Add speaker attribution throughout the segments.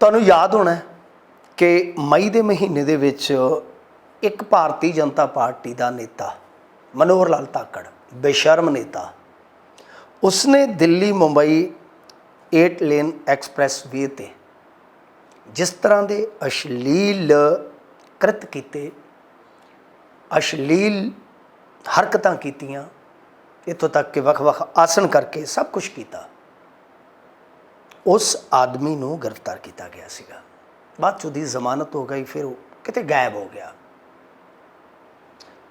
Speaker 1: ਤੁਹਾਨੂੰ ਯਾਦ ਹੋਣਾ ਕਿ ਮਈ ਦੇ ਮਹੀਨੇ ਦੇ ਵਿੱਚ ਇੱਕ ਭਾਰਤੀ ਜਨਤਾ ਪਾਰਟੀ ਦਾ ਨੇਤਾ, ਮਨੋਹਰ ਲਾਲ ਤਾਕੜ ਬੇਸ਼ਰਮ ਨੇਤਾ, ਉਸਨੇ Delhi Mumbai 8 lane expressway ਤੇ ਜਿਸ ਤਰ੍ਹਾਂ ਦੇ ਅਸ਼ਲੀਲ ਕ੍ਰਿਤ ਕੀਤੇ, ਅਸ਼ਲੀਲ ਹਰਕਤਾਂ ਕੀਤੀਆਂ, ਇੱਥੋਂ ਤੱਕ ਕਿ ਵੱਖ-ਵੱਖ ਆਸਣ ਕਰਕੇ ਸਭ ਕੁਝ ਕੀਤਾ। ਉਸ ਆਦਮੀ ਨੂੰ ਗ੍ਰਿਫਤਾਰ ਕੀਤਾ ਗਿਆ ਸੀਗਾ। ਬਾਅਦ 'ਚ ਉਹਦੀ ਜ਼ਮਾਨਤ ਹੋ ਗਈ, ਫਿਰ ਉਹ ਕਿਤੇ ਗਾਇਬ ਹੋ ਗਿਆ।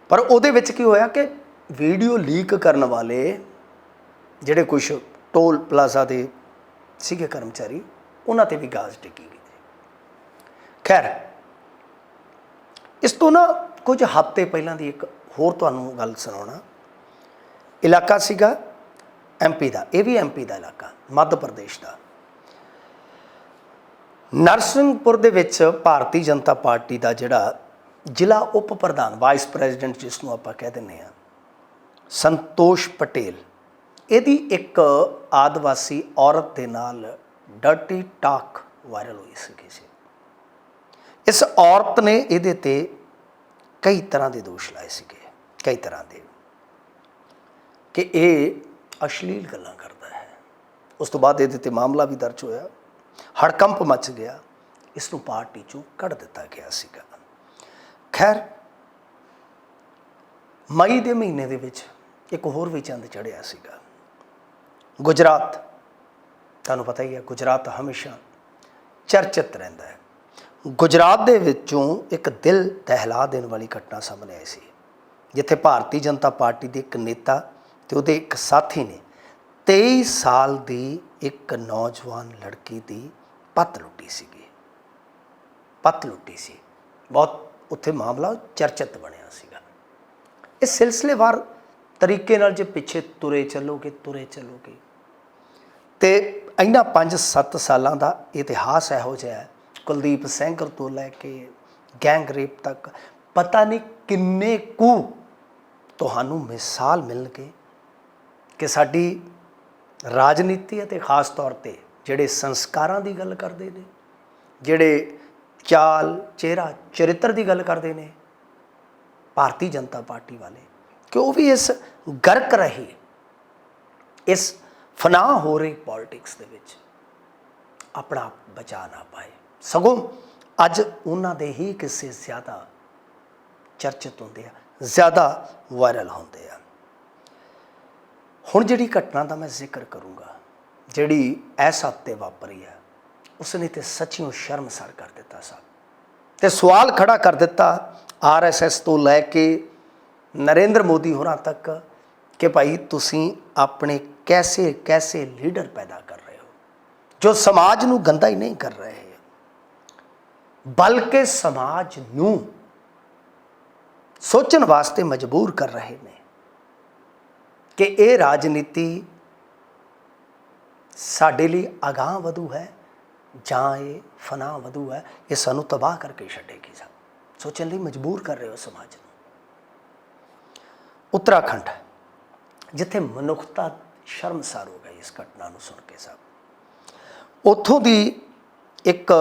Speaker 1: ਪਰ ਉਹਦੇ ਵਿੱਚ ਕੀ ਹੋਇਆ ਕਿ ਵੀਡੀਓ ਲੀਕ ਕਰਨ ਵਾਲੇ ਜਿਹੜੇ ਕੁਝ ਟੋਲ ਪਲਾਜ਼ਾ ਦੇ ਸੀਗੇ ਕਰਮਚਾਰੀ, ਉਹਨਾਂ ਤੇ ਵੀ ਗਾਜ਼ ਟਿੱਕੀ ਗਈ ਖੈਰ, ਇਸ ਤੋਂ ਨਾ ਕੁਝ ਹਫ਼ਤੇ ਪਹਿਲਾਂ ਦੀ ਇੱਕ ਹੋਰ ਤੁਹਾਨੂੰ ਗੱਲ ਸੁਣਾਉਣਾ। ਇਲਾਕਾ ਸੀਗਾ ਐਮਪੀ ਦਾ, ਇਹ ਵੀ ਐਮਪੀ ਦਾ ਇਲਾਕਾ, ਮੱਧ ਪ੍ਰਦੇਸ਼ ਦਾ। ਨਰਸਿੰਘਪੁਰ ਦੇ ਵਿੱਚ ਭਾਰਤੀ ਜਨਤਾ ਪਾਰਟੀ ਦਾ ਜਿਹੜਾ ਜ਼ਿਲ੍ਹਾ ਉਪ ਪ੍ਰਧਾਨ ਵਾਈਸ ਪ੍ਰੈਜ਼ੀਡੈਂਟ ਜਿਸ ਨੂੰ ਆਪਾਂ ਕਹਿ ਦਿੰਦੇ ਆ ਸੰਤੋਸ਼ ਪਟੇਲ, ਇਹਦੀ ਇੱਕ ਆਦਿਵਾਸੀ ਔਰਤ ਦੇ ਨਾਲ ਡਰਟੀ ਟਾਕ ਵਾਇਰਲ ਹੋਈ ਸੀਗੀ ਸੀ ਇਸ ਔਰਤ ਨੇ ਇਹਦੇ ਤੇ ਕਈ ਤਰ੍ਹਾਂ ਦੇ ਦੋਸ਼ ਲਾਏ ਸੀਗੇ, ਕਈ ਤਰ੍ਹਾਂ ਦੇ ਕਿ ਇਹ ਅਸ਼ਲੀਲ ਗੱਲਾਂ ਕਰਦਾ ਹੈ। ਉਸ ਤੋਂ ਬਾਅਦ ਇਹਦੇ ਤੇ ਮਾਮਲਾ ਵੀ ਦਰਜ ਹੋਇਆ। ਹੜਕੰਪ ਮਚ ਗਿਆ। ਇਸ ਨੂੰ ਪਾਰਟੀ ਚੋਂ ਕੱਢ ਦਿੱਤਾ ਗਿਆ ਸੀਗਾ। ਖੈਰ, ਮਈ ਦੇ ਮਹੀਨੇ ਦੇ ਵਿੱਚ ਇੱਕ ਹੋਰ ਵੀ ਚੰਦ ਚੜਿਆ ਸੀਗਾ। ਗੁਜਰਾਤ। ਤੁਹਾਨੂੰ ਪਤਾ ਹੀ ਹੈ, ਗੁਜਰਾਤ ਹਮੇਸ਼ਾ ਚਰਚਿਤ ਰਹਿੰਦਾ ਹੈ। ਗੁਜਰਾਤ ਦੇ ਵਿੱਚੋਂ ਇੱਕ ਦਿਲ ਦਹਿਲਾ ਦੇਣ ਵਾਲੀ ਘਟਨਾ ਸਾਹਮਣੇ ਆਈ ਸੀ। ਜਿੱਥੇ ਭਾਰਤੀ ਜਨਤਾ ਪਾਰਟੀ ਦੇ ਇੱਕ ਨੇਤਾ ਤੇ ਉਹਦੇ ਇੱਕ ਸਾਥੀ ਨੇ 23 ਸਾਲ ਦੀ ਇੱਕ ਨੌਜਵਾਨ ਲੜਕੀ ਦੀ ਪੱਤ ਲੁੱਟੀ ਸੀਗੀ। ਪੱਤ ਲੁੱਟੀ ਸੀ। ਬਹੁਤ ਉੱਥੇ ਮਾਮਲਾ ਚਰਚਿਤ ਬਣਿਆ ਸੀਗਾ। ਇਹ ਸਿਲਸਿਲੇਵਾਰ ਤਰੀਕੇ ਨਾਲ ਜੇ ਪਿੱਛੇ ਤੁਰੇ ਚੱਲੋਗੇ ਤੁਰੇ ਚੱਲੋਗੇ। ਤੇ ਇਹਨਾਂ 5-7 ਸਾਲਾਂ ਦਾ ਇਤਿਹਾਸ ਇਹੋ ਜਿਹਾ ਹੈ। ਕੁਲਦੀਪ ਸੈਂਗਰ ਤੋਂ ਲੈ ਕੇ ਗੈਂਗ ਰੇਪ ਤੱਕ ਪਤਾ ਨਹੀਂ ਕਿੰਨੇ ਕੁ ਤੁਹਾਨੂੰ ਮਿਸਾਲ ਮਿਲਣਗੇ ਕਿ ਸਾਡੀ ਰਾਜਨੀਤੀ ਅਤੇ ਖਾਸ ਤੌਰ ਤੇ ਜਿਹੜੇ ਸੰਸਕਾਰਾਂ ਦੀ ਗੱਲ ਕਰਦੇ ਨੇ, ਜਿਹੜੇ ਚਾਲ, ਚਿਹਰਾ, ਚਰਿੱਤਰ ਦੀ ਗੱਲ ਕਰਦੇ ਨੇ, ਭਾਰਤੀ ਜਨਤਾ ਪਾਰਟੀ ਵਾਲੇ ਕਿ ਉਹ ਵੀ ਇਸ ਗਰਕ ਰਹੇ, ਇਸ ਫਨਾ ਹੋ ਰਹੀ ਪੋਲਿਟਿਕਸ ਦੇ ਵਿੱਚ ਆਪਣਾ ਆਪ ਬਚਾ ਨਾ ਪਾਏ। ਸਗੋਂ ਅੱਜ ਉਹਨਾਂ ਦੇ ਹੀ ਕਿੱਸੇ ਜ਼ਿਆਦਾ ਚਰਚਿਤ ਹੁੰਦੇ ਆ, ਜ਼ਿਆਦਾ ਵਾਇਰਲ ਹੁੰਦੇ ਆ। ਹੁਣ ਜਿਹੜੀ ਘਟਨਾ ਦਾ ਮੈਂ ਜ਼ਿਕਰ ਕਰੂੰਗਾ, ਜਿਹੜੀ ਇਸ ਹਫ਼ਤੇ ਵਾਪਰੀ ਹੈ, ਉਸਨੇ ਤੇ ਸੱਚੀਓ ਸ਼ਰਮਸਾਰ ਕਰ ਦਿੱਤਾ ਸਭ ਤੇ ਸਵਾਲ ਖੜਾ ਕਰ ਦਿੱਤਾ ਆਰਐਸਐਸ ਤੋਂ ਲੈ ਕੇ ਨਰਿੰਦਰ ਮੋਦੀ ਹੋਰਾਂ ਤੱਕ ਕਿ ਭਾਈ ਤੁਸੀਂ ਆਪਣੇ ਕੈਸੇ ਕੈਸੇ ਲੀਡਰ ਪੈਦਾ ਕਰ ਰਹੇ ਹੋ, ਜੋ ਸਮਾਜ ਨੂੰ ਗੰਦਾ ਹੀ ਨਹੀਂ ਕਰ ਰਹੇ। ਬਲਕਿ ਸਮਾਜ ਨੂੰ ਸੋਚਣ ਵਾਸਤੇ ਮਜਬੂਰ ਕਰ ਰਹੇ ਨੇ। ਕਿ ਇਹ ਰਾਜਨੀਤੀ ਸਾਡੇ ਲਈ ਅਗਾਹ ਵਧੂ ਹੈ ਜਾਂ ਇਹ ਫਨਾ ਵਧੂ ਹੈ, ਇਹ ਸਾਨੂੰ ਤਬਾਹ ਕਰਕੇ ਛੱਡੇਗੀ ਸਭ। ਸੋਚਣ ਲਈ ਮਜਬੂਰ ਕਰ ਰਹੇ ਹੋ ਸਮਾਜ ਨੂੰ। ਉੱਤਰਾਖੰਡ, ਜਿੱਥੇ ਮਨੁੱਖਤਾ ਸ਼ਰਮਸਾਰ ਹੋ ਗਈ ਇਸ ਘਟਨਾ ਨੂੰ ਸੁਣ ਕੇ ਸਭ। ਉੱਥੋਂ ਦੀ ਇੱਕ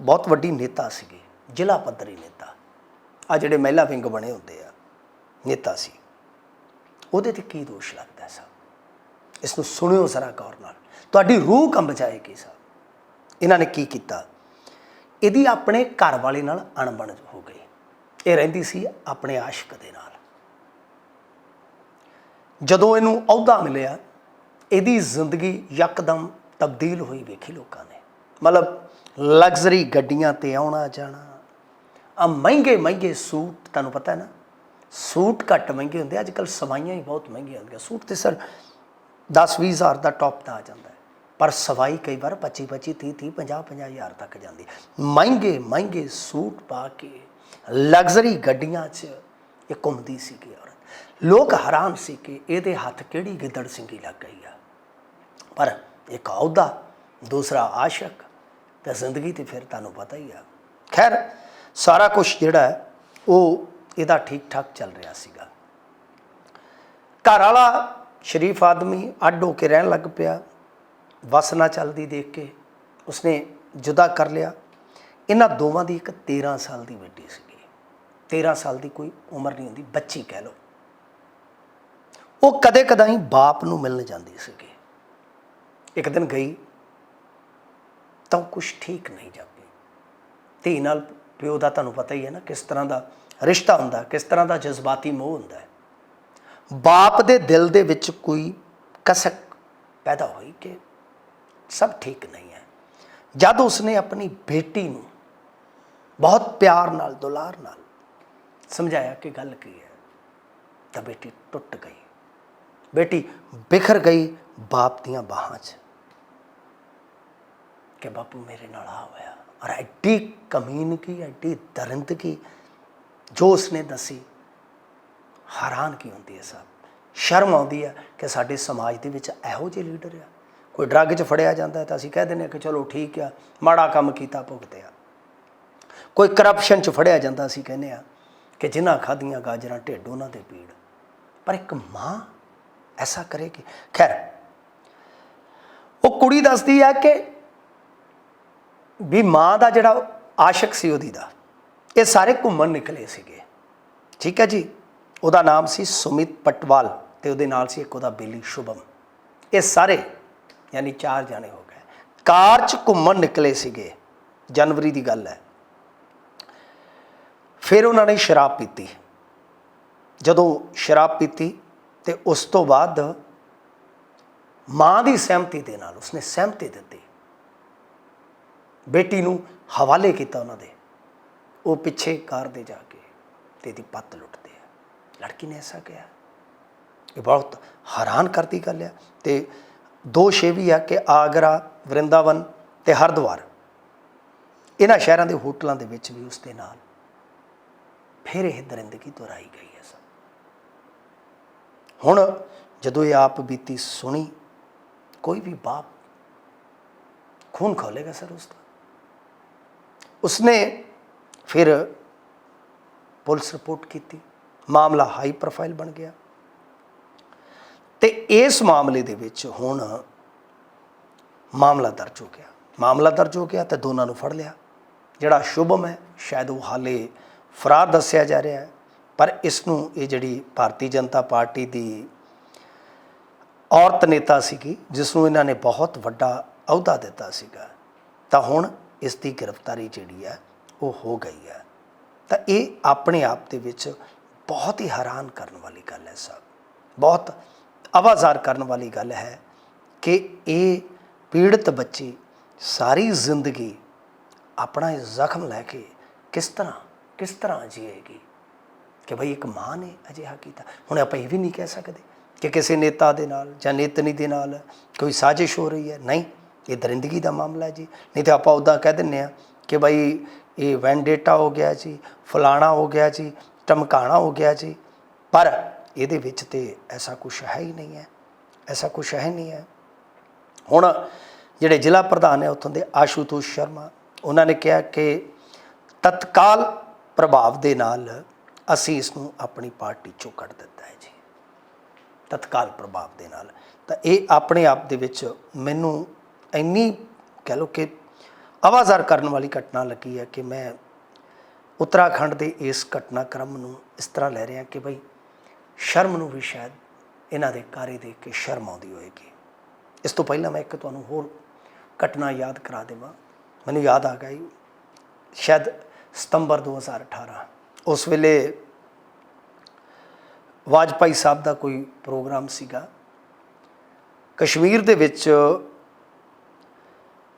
Speaker 1: ਬਹੁਤ ਵੱਡੀ ਨੇਤਾ ਸੀਗੀ, ਜ਼ਿਲ੍ਹਾ ਪੱਧਰੀ ਨੇਤਾ। ਆ ਜਿਹੜੇ ਮਹਿਲਾ ਵਿੰਗ ਬਣੇ ਹੁੰਦੇ ਆ, ਨੇਤਾ ਸੀ। ਉਹਦੇ ਤੇ ਕੀ ਦੋਸ਼ ਲੱਗਦਾ ਸਭ ਇਸ ਨੂੰ ਸੁਣਿਓ ਜ਼ਰਾ ਗੌਰ ਨਾਲ। ਤੁਹਾਡੀ ਰੂਹ ਕੰਬ ਜਾਏਗੀ ਸਭ ਇਹਨਾਂ ਨੇ ਕੀ ਕੀਤਾ? ਇਹਦੀ ਆਪਣੇ ਘਰ ਵਾਲੇ ਨਾਲ ਅਣਬਣ ਹੋ ਗਈ। ਇਹ ਰਹਿੰਦੀ ਸੀ ਆਪਣੇ ਆਸ਼ਿਕ ਦੇ ਨਾਲ। ਜਦੋਂ ਇਹਨੂੰ ਅਹੁਦਾ ਮਿਲਿਆ, ਇਹਦੀ ਜ਼ਿੰਦਗੀ ਯਕਦਮ ਤਬਦੀਲ ਹੋਈ ਵੇਖੀ ਲੋਕਾਂ ਨੇ। ਮਤਲਬ ਲਗਜ਼ਰੀ ਗੱਡੀਆਂ ਤੇ ਆਉਣਾ ਜਾਣਾ ਆ ਮਹਿੰਗੇ ਮਹਿੰਗੇ ਸੂਟ, ਤੁਹਾਨੂੰ ਪਤਾ ਹੈ ਨਾ ਸੂਟ ਘੱਟ ਮਹਿੰਗੇ ਹੁੰਦੇ ਅੱਜ ਕੱਲ ਸਵਾਈਆਂ ਹੀ ਬਹੁਤ ਮਹਿੰਗੀਆਂ ਹੁੰਦੀਆਂ। ਸੂਟ ਤੇ ਸਰ 10 20 ਹਜ਼ਾਰ ਦਾ ਟੌਪ ਤਾਂ ਆ ਜਾਂਦਾ ਹੈ। ਪਰ ਸਵਾਈ ਕਈ ਵਾਰ 25 25 30 30 50 50 ਹਜ਼ਾਰ ਤੱਕ ਜਾਂਦੀ ਮਹਿੰਗੇ ਮਹਿੰਗੇ ਸੂਟ ਪਾ ਕੇ ਲਗਜ਼ਰੀ ਗੱਡੀਆਂ 'ਚ ਇਹ ਘੁੰਮਦੀ ਸੀ ਕਿ ਔਰਤ। ਲੋਕ ਹੈਰਾਨ ਸੀ ਕਿ ਇਹਦੇ ਹੱਥ ਕਿਹੜੀ ਗਿੱਦੜ ਸਿੰਘੀ ਲੱਗ ਗਈ ਆ। ਪਰ ਇੱਕ ਅਹੁਦਾ, ਦੂਸਰਾ ਆਸ਼ਕ ਤੇ ਜ਼ਿੰਦਗੀ ਤੇ ਫਿਰ ਤੁਹਾਨੂੰ ਪਤਾ ਹੀ ਆ। ਖੈਰ, ਸਾਰਾ ਕੁਝ ਜਿਹੜਾ ਹੈ, ਉਹ ਇਹਦਾ ਠੀਕ ਠਾਕ ਚੱਲ ਰਿਹਾ ਸੀਗਾ। ਘਰ ਵਾਲਾ ਸ਼ਰੀਫ ਆਦਮੀ ਅੱਡ ਹੋ ਕੇ ਰਹਿਣ ਲੱਗ ਪਿਆ। ਵਸ ਨਾ ਚੱਲਦੀ ਦੇਖ ਕੇ ਉਸਨੇ ਜੁਦਾ ਕਰ ਲਿਆ। ਇਹਨਾਂ ਦੋਵਾਂ ਦੀ ਇੱਕ 13 ਸਾਲ ਦੀ ਬੇਟੀ ਸੀਗੀ। 13 ਸਾਲ ਦੀ ਕੋਈ ਉਮਰ ਨਹੀਂ ਹੁੰਦੀ, ਬੱਚੀ ਕਹਿ ਲਓ। ਉਹ ਕਦੇ ਕਦਾਈ ਬਾਪ ਨੂੰ ਮਿਲਣ ਜਾਂਦੀ ਸੀਗੀ। ਇੱਕ ਦਿਨ ਗਈ, ਤਾਂ ਕੁਝ ਠੀਕ ਨਹੀਂ ਜਾਪੀ। ਧੀ ਨਾਲ ਪਿਓ ਦਾ ਤੁਹਾਨੂੰ ਪਤਾ ਹੀ ਹੈ ਨਾ, ਕਿਸ ਤਰ੍ਹਾਂ ਦਾ ਰਿਸ਼ਤਾ ਹੁੰਦਾ ਕਿਸ ਤਰ੍ਹਾਂ ਦਾ ਜਜ਼ਬਾਤੀ ਮੋਹ ਹੁੰਦਾ ਹੈ। ਬਾਪ ਦੇ ਦਿਲ ਦੇ ਵਿੱਚ ਕੋਈ ਕਸਕ ਪੈਦਾ ਹੋਈ ਕਿ ਸਭ ਠੀਕ ਨਹੀਂ ਹੈ। ਜਦ ਉਸਨੇ ਆਪਣੀ ਬੇਟੀ ਨੂੰ ਬਹੁਤ ਪਿਆਰ ਨਾਲ, ਦੁਲਾਰ ਨਾਲ ਸਮਝਾਇਆ ਕਿ ਗੱਲ ਕੀ ਹੈ, ਤਾਂ ਬੇਟੀ ਟੁੱਟ ਗਈ। ਬੇਟੀ ਬਿਖਰ ਗਈ ਬਾਪ ਦੀਆਂ ਬਾਹਾਂ 'ਚ ਕਿ ਬਾਪੂ ਮੇਰੇ ਨਾਲ ਆ ਹੋਇਆ। ਔਰ ਐਡੀ ਕਮੀਨਗੀ ਐਡੀ ਦਰਿੰਦਗੀ ਜੋ ਉਸਨੇ ਦੱਸੀ, ਹੈਰਾਨ ਕੀ ਹੁੰਦੀ ਹੈ ਸਭ ਸ਼ਰਮ ਆਉਂਦੀ ਹੈ ਕਿ ਸਾਡੇ ਸਮਾਜ ਦੇ ਵਿੱਚ ਇਹੋ ਜਿਹੇ ਲੀਡਰ ਆ। ਕੋਈ ਡਰੱਗ 'ਚ ਫੜਿਆ ਜਾਂਦਾ ਤਾਂ ਅਸੀਂ ਕਹਿ ਦਿੰਦੇ ਹਾਂ ਕਿ ਚਲੋ ਠੀਕ ਆ, ਮਾੜਾ ਕੰਮ ਕੀਤਾ, ਭੁਗਤਿਆ। ਕੋਈ ਕਰਪਸ਼ਨ 'ਚ ਫੜਿਆ ਜਾਂਦਾ ਅਸੀਂ ਕਹਿੰਦੇ ਆ ਕਿ ਜਿਨ੍ਹਾਂ ਖਾਧੀਆਂ ਗਾਜਰਾਂ ਢਿੱਡ ਉਹਨਾਂ ਦੇ ਪੀੜ। ਪਰ ਇੱਕ ਮਾਂ ਐਸਾ ਕਰੇਗੀ ਖੈਰ, ਉਹ ਕੁੜੀ ਦੱਸਦੀ ਹੈ ਕਿ ਵੀ ਮਾਂ ਦਾ ਜਿਹੜਾ ਆਸ਼ਿਕ ਸੀ ਉਹਦੀ ਦਾ। ਇਹ ਸਾਰੇ ਘੁੰਮਣ ਨਿਕਲੇ ਸੀਗੇ। ਠੀਕ ਹੈ ਜੀ? ਉਹਦਾ ਨਾਮ ਸੀ ਸੁਮਿਤ ਪਟਵਾਲ ਤੇ ਉਹਦੇ ਨਾਲ ਸੀ ਇੱਕ ਉਹਦਾ ਬੇਲੀ ਸ਼ੁਭਮ। ਇਹ ਸਾਰੇ ਯਾਨੀ ਚਾਰ ਜਾਣੇ ਹੋ ਗਏ। ਕਾਰ 'ਚ ਘੁੰਮਣ ਨਿਕਲੇ ਸੀਗੇ। ਜਨਵਰੀ ਦੀ ਗੱਲ ਹੈ। ਫਿਰ ਉਹਨਾਂ ਨੇ ਸ਼ਰਾਬ ਪੀਤੀ। ਜਦੋਂ ਸ਼ਰਾਬ ਪੀਤੀ ਤੇ ਉਸ ਤੋਂ ਬਾਅਦ ਮਾਂ ਦੀ ਸਹਿਮਤੀ ਦੇ ਨਾਲ ਉਸਨੇ ਸਹਿਮਤੀ ਦਿੱਤੀ। ਬੇਟੀ ਨੂੰ ਹਵਾਲੇ ਕੀਤਾ ਉਹਨਾਂ ਦੇ। ਉਹ ਪਿੱਛੇ ਕਾਰ ਦੇ ਜਾ ਕੇ ਤੇ ਦੀ ਪੱਤ ਲੁੱਟਦੇ ਆ। ਲੜਕੀ ਨੇ ਐਸਾ ਕਿਹਾ। ਇਹ ਬਹੁਤ ਹੈਰਾਨ ਕਰਦੀ ਗੱਲ ਹੈ ਤੇ ਦੋਸ਼ ਇਹ ਵੀ ਆ ਕਿ ਆਗਰਾ, ਵਰਿੰਦਾਵਨ ਤੇ ਹਰਿਦੁਆਰ। ਇਹਨਾਂ ਸ਼ਹਿਰਾਂ ਦੇ ਹੋਟਲਾਂ ਦੇ ਵਿੱਚ ਵੀ ਉਸ ਦੇ ਨਾਲ ਫਿਰ ਇਹ ਦਰਿੰਦਗੀ ਦੁਹਰਾਈ ਗਈ ਹੈ ਸਭ। ਹੁਣ ਜਦੋਂ ਇਹ ਆਪ ਬੀਤੀ ਸੁਣੀ, ਕੋਈ ਵੀ ਬਾਪ ਖੂਨ ਖੋਲੇਗਾ ਸਰ ਉਸ ਦਾ ਉਸਨੇ ਫਿਰ ਪੁਲਿਸ ਰਿਪੋਰਟ ਕੀਤੀ। ਮਾਮਲਾ ਹਾਈ ਪ੍ਰੋਫਾਈਲ ਬਣ ਗਿਆ। ਤੇ ਇਸ ਮਾਮਲੇ ਦੇ ਵਿੱਚ ਹੁਣ ਮਾਮਲਾ ਦਰਜ ਹੋ ਗਿਆ। ਮਾਮਲਾ ਦਰਜ ਹੋ ਗਿਆ ਤੇ ਦੋਨਾਂ ਨੂੰ ਫੜ ਲਿਆ। ਜਿਹੜਾ ਸ਼ੁਭਮ ਹੈ, ਸ਼ਾਇਦ ਉਹ ਹਾਲੇ ਫਰਾਰ ਦੱਸਿਆ ਜਾ ਰਿਹਾ ਹੈ। ਪਰ ਇਸ ਨੂੰ ਇਹ ਜਿਹੜੀ ਭਾਰਤੀ ਜਨਤਾ ਪਾਰਟੀ ਦੀ ਔਰਤ ਨੇਤਾ ਸੀਗੀ, ਜਿਸ ਨੂੰ ਇਹਨਾਂ ਨੇ ਬਹੁਤ ਵੱਡਾ ਅਹੁਦਾ ਦਿੱਤਾ ਸੀਗਾ, ਤਾਂ ਹੁਣ ਇਸ ਦੀ ਗ੍ਰਿਫਤਾਰੀ ਜਿਹੜੀ ਹੈ ਉਹ ਹੋ ਗਈ ਹੈ। ਤਾਂ ਇਹ ਆਪਣੇ ਆਪ ਦੇ ਵਿੱਚ ਬਹੁਤ ਹੀ ਹੈਰਾਨ ਕਰਨ ਵਾਲੀ ਗੱਲ ਹੈ ਸਾਹਿਬ ਬਹੁਤ ਆਵਾਜ਼ਾਰ ਕਰਨ ਵਾਲੀ ਗੱਲ ਹੈ ਕਿ ਇਹ ਪੀੜਤ ਬੱਚੀ ਸਾਰੀ ਜ਼ਿੰਦਗੀ ਆਪਣਾ ਇਹ ਜ਼ਖਮ ਲੈ ਕੇ ਕਿਸ ਤਰ੍ਹਾਂ ਕਿਸ ਤਰ੍ਹਾਂ ਜੀਏਗੀ? ਕਿ ਭਈ ਇੱਕ ਮਾਂ ਨੇ ਅਜਿਹਾ ਕੀਤਾ। ਹੁਣ ਆਪਾਂ ਇਹ ਵੀ ਨਹੀਂ ਕਹਿ ਸਕਦੇ ਕਿ ਕਿਸੇ ਨੇਤਾ ਦੇ ਨਾਲ ਜਾਂ ਨੇਤਨੀ ਦੇ ਨਾਲ ਕੋਈ ਸਾਜ਼ਿਸ਼ ਹੋ ਰਹੀ ਹੈ। ਨਹੀਂ, ਇਹ ਦਰਿੰਦਗੀ ਦਾ ਮਾਮਲਾ ਹੈ ਜੀ। ਨਹੀਂ ਤਾਂ ਆਪਾਂ ਉਦਾਂ ਕਹਿ ਦਿੰਨੇ ਆ ਕਿ ਭਈ ਇਹ ਵੈਂਡੇਟਾ ਹੋ ਗਿਆ ਜੀ, ਫਲਾਣਾ ਹੋ ਗਿਆ ਜੀ, ਟਮਕਾਣਾ ਹੋ ਗਿਆ ਜੀ। ਪਰ ਇਹਦੇ ਵਿੱਚ ਤੇ ਐਸਾ ਕੁਝ ਹੈ ਹੀ ਨਹੀਂ ਹੈ, ਐਸਾ ਕੁਝ ਹੈ ਨਹੀਂ ਹੈ। ਹੁਣ ਜਿਹੜੇ ਜ਼ਿਲ੍ਹਾ ਪ੍ਰਧਾਨ ਹੈ ਉੱਥੋਂ ਦੇ ਆਸ਼ੂਤੋਸ਼ ਸ਼ਰਮਾ, ਉਹਨਾਂ ਨੇ ਕਿਹਾ ਕਿ ਤਤਕਾਲ ਪ੍ਰਭਾਵ ਦੇ ਨਾਲ ਅਸੀਂ ਇਸ ਨੂੰ ਆਪਣੀ ਪਾਰਟੀ ਚੋਂ ਕੱਢ ਦਿੱਤਾ ਹੈ ਜੀ। ਤਤਕਾਲ ਪ੍ਰਭਾਵ ਦੇ ਨਾਲ। ਤਾਂ ਇਹ ਆਪਣੇ ਆਪ ਦੇ ਵਿੱਚ ਮੈਨੂੰ ਇੰਨੀ ਕਹਿ ਲਓ ਕਿ ਆਵਾਜ਼ਾਰ ਕਰਨ ਵਾਲੀ ਘਟਨਾ ਲੱਗੀ ਹੈ ਕਿ ਮੈਂ ਉੱਤਰਾਖੰਡ ਦੇ ਇਸ ਘਟਨਾਕ੍ਰਮ ਨੂੰ ਇਸ ਤਰ੍ਹਾਂ ਲੈ ਰਿਹਾ ਕਿ ਭਈ ਸ਼ਰਮ ਨੂੰ ਵੀ ਸ਼ਾਇਦ ਇਹਨਾਂ ਦੇ ਕਾਰੇ ਦੇਖ ਕੇ ਸ਼ਰਮ ਆਉਂਦੀ ਹੋਏਗੀ। ਇਸ ਤੋਂ ਪਹਿਲਾਂ ਮੈਂ ਇੱਕ ਤੁਹਾਨੂੰ ਹੋਰ ਘਟਨਾ ਯਾਦ ਕਰਾ ਦੇਵਾਂ। ਮੈਨੂੰ ਯਾਦ ਆ ਗਈ। ਸ਼ਾਇਦ ਸਤੰਬਰ 2018 ਉਸ ਵੇਲੇ ਵਾਜਪਾਈ ਸਾਹਿਬ ਦਾ ਕੋਈ ਪ੍ਰੋਗਰਾਮ ਸੀਗਾ। ਕਸ਼ਮੀਰ ਦੇ ਵਿੱਚ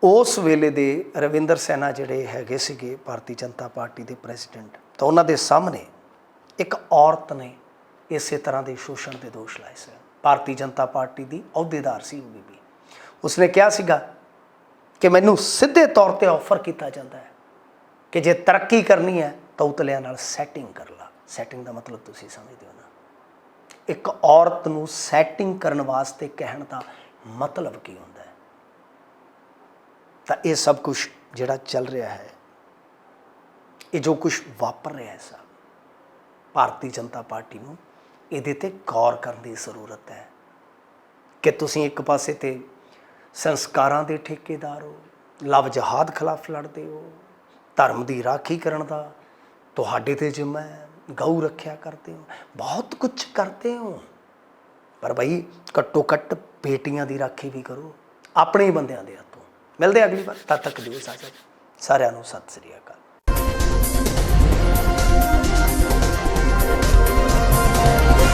Speaker 1: ਉਸ ਵੇਲੇ ਦੇ ਰਵਿੰਦਰ ਸੈਨਾ ਜਿਹੜੇ ਹੈਗੇ ਸੀਗੇ ਭਾਰਤੀ ਜਨਤਾ ਪਾਰਟੀ ਦੇ ਪ੍ਰੈਜ਼ੀਡੈਂਟ, ਤਾਂ ਉਹਨਾਂ ਦੇ ਸਾਹਮਣੇ ਇੱਕ ਔਰਤ ਨੇ ਇਸੇ ਤਰ੍ਹਾਂ ਦੇ ਸ਼ੋਸ਼ਣ ਦੇ ਦੋਸ਼ ਲਾਏ ਸੀ। ਭਾਰਤੀ ਜਨਤਾ ਪਾਰਟੀ ਦੀ ਅਹੁਦੇਦਾਰ ਸੀ ਉਹ ਬੀਬੀ ਉਸਨੇ ਕਿਹਾ ਸੀਗਾ ਕਿ ਮੈਨੂੰ ਸਿੱਧੇ ਤੌਰ ਤੇ ਆਫਰ ਕੀਤਾ ਜਾਂਦਾ ਹੈ ਕਿ ਜੇ ਤਰੱਕੀ ਕਰਨੀ ਹੈ ਤਾਂ ਉਤਲਿਆਂ ਨਾਲ ਸੈਟਿੰਗ ਕਰ ਲਾ। ਸੈਟਿੰਗ ਦਾ ਮਤਲਬ ਤੁਸੀਂ ਸਮਝਦੇ ਹੋ ਨਾ। ਇੱਕ ਔਰਤ ਨੂੰ ਸੈਟਿੰਗ ਕਰਨ ਵਾਸਤੇ ਕਹਿਣ ਦਾ ਮਤਲਬ ਕੀ ਹੁੰਦਾ? ਤਾਂ ਇਹ ਸਭ ਕੁਝ ਜਿਹੜਾ ਚੱਲ ਰਿਹਾ ਹੈ, ਇਹ ਜੋ ਕੁਝ ਵਾਪਰ ਰਿਹਾ ਹੈ ਸਭ, ਭਾਰਤੀ ਜਨਤਾ ਪਾਰਟੀ ਨੂੰ ਇਹਦੇ ਤੇ ਗੌਰ ਕਰਨ ਦੀ ਜ਼ਰੂਰਤ ਹੈ। ਕਿ ਤੁਸੀਂ ਇੱਕ ਪਾਸੇ ਤੇ ਸੰਸਕਾਰਾਂ ਦੇ ਠੇਕੇਦਾਰ ਹੋ ਲਵ ਜਹਾਦ ਖਿਲਾਫ ਲੜਦੇ ਹੋ, ਧਰਮ ਦੀ ਰਾਖੀ ਕਰਨ ਦਾ ਤੁਹਾਡੇ ਤੇ ਜਿੰਮਾ ਹੈ ਗਊ ਰੱਖਿਆ ਕਰਦੇ ਹੋ, ਬਹੁਤ ਕੁਝ ਕਰਦੇ ਹੋ। ਪਰ ਭਾਈ ਘੱਟੋ ਘੱਟ ਬੇਟੀਆਂ ਦੀ ਰਾਖੀ ਵੀ ਕਰੋ, ਆਪਣੇ ਬੰਦਿਆਂ ਦੇ ਹੱਥ। ਮਿਲਦੇ ਅਗਲੀ ਵਾਰ। ਤਦ ਤੱਕ ਦਿਓ ਇਜਾਜ਼ਤ ਸਾਰਿਆਂ ਨੂੰ ਸਤਿ ਸ੍ਰੀ ਅਕਾਲ।